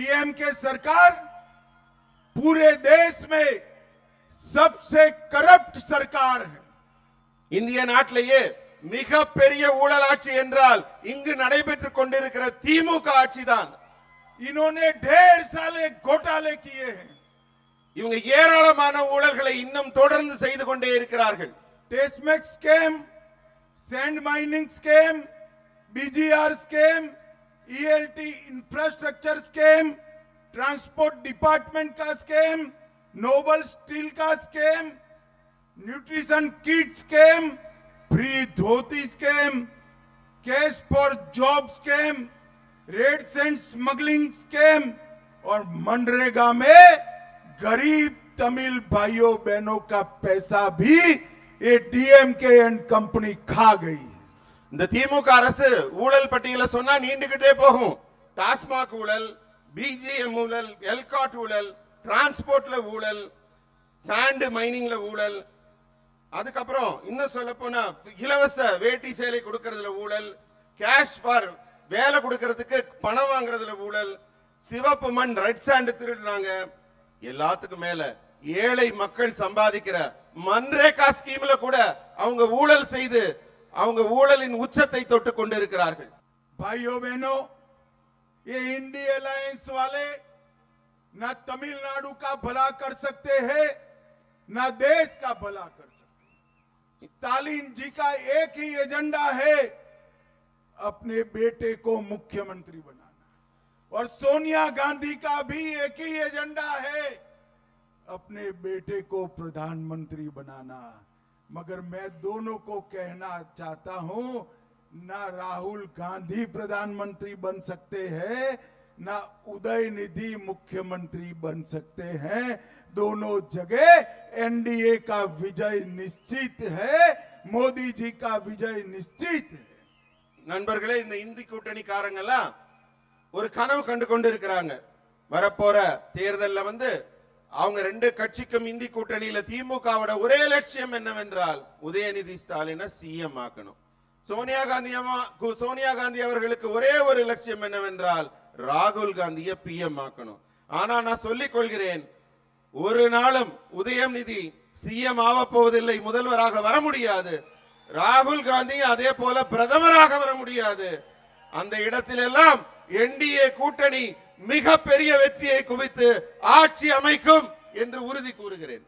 DMK सरकार पूरे देश में सबसे करप्ट सरकार है இந்திய நாட்டிலேயே மிக பெரிய ஊழல் ஆட்சி என்றால் இங்கு நடைபெற்றுக் கொண்டிருக்கிற திமுக ஆட்சி தான் इन्होंने ढेर सारे घोटाले किए हैं இவங்க ஏராளமான ஊழல்களை இன்னும் தொடர்ந்து செய்து கொண்டே இருக்கிறார்கள் TASMAC scam sand mining scam BGR scam ELT infrastructure scam transport department का स्कैम नोबल स्टील का scam nutrition kit scam free dhoti scam cash for job scam red sander smuggling scam और मनरेगा में गरीब तमिल भाइयों बहनों का पैसा भी ये डीएमके एंड कंपनी खा गई। இந்த திமுக அரசு ஊழல் பட்டியல சொன்னா நீண்டுகிட்டே போகும். டாஸ்மாக் ஊழல் பிஜிஎம் ஊழல் எல்காட் ஊழல் டிரான்ஸ்போர்ட்ல ஊழல் சாண்டு மைனிங்ல ஊழல். அதுக்கப்புறம் இன்னும் சொல்ல போனா இலவச வேட்டி சேலை கொடுக்கறதுல ஊழல் கேஷ் ஃபார் வேலை கொடுக்கறதுக்கு பணம் வாங்குறதுல ஊழல் சிவப்பு மண் ரெட் சாண்டு திருடுறாங்க. எல்லாத்துக்கும் மேல ஏழை மக்கள் சம்பாதிக்கிற மன்ரேகா ஸ்கீம்ல கூட அவங்க ஊழல் செய்து அவங்க ஊழலின் உச்சத்தை தொட்டு கொண்டு இருக்கிறார்கள் भाइयों बहनों ये इंडी अलायंस वाले ना तमिलनाडु का भला कर सकते हैं ना देश का भला कर सकते हैं। स्टालिन जी का एक ही एजेंडा है अपने बेटे को मुख्यमंत्री बनाना और सोनिया गांधी का भी एक ही एजेंडा है अपने बेटे को प्रधानमंत्री बनाना मगर मैं दोनों को कहना चाहता हूं ना राहुल गांधी प्रधानमंत्री बन सकते हैं ना उदय निधि मुख्यमंत्री बन सकते हैं दोनों जगह एनडीए का विजय निश्चित है मोदी जी का विजय निश्चित है நண்பர்களே இந்த இந்தி கூட்டணிக்காரங்க எல்லாம் ஒரு கனவு கண்டு கொண்டு இருக்கிறாங்க வரப்போற தேர்தல்ல வந்து அவங்க ரெண்டு கட்சிக்கும் இந்தி கூட்டணியில திமுகவோட ஒரே லட்சியம் என்னவென்றால் உதயநிதி ஸ்டாலினை சிஎம் ஆக்கணும். சோனியா காந்தி கு- சோனியா காந்தி அவர்களுக்கு ஒரே ஒரு லட்சியம் என்னவென்றால் ராகுல் காந்தியை பிஎம் ஆக்கணும். ஆனா நான் சொல்லிக் கொள்கிறேன் ஒரு நாளும் உதயநிதி சிஎம் ஆக போவதில்லை முதல்வராக வர முடியாது. ராகுல் காந்தி அதே போல பிரதமராக வர முடியாது. அந்த இடத்திலெல்லாம் என்டிஏ கூட்டணி மிக பெரிய வெற்றியை குவித்து ஆட்சி அமைக்கும் என்று உறுதி கூறுகிறேன்.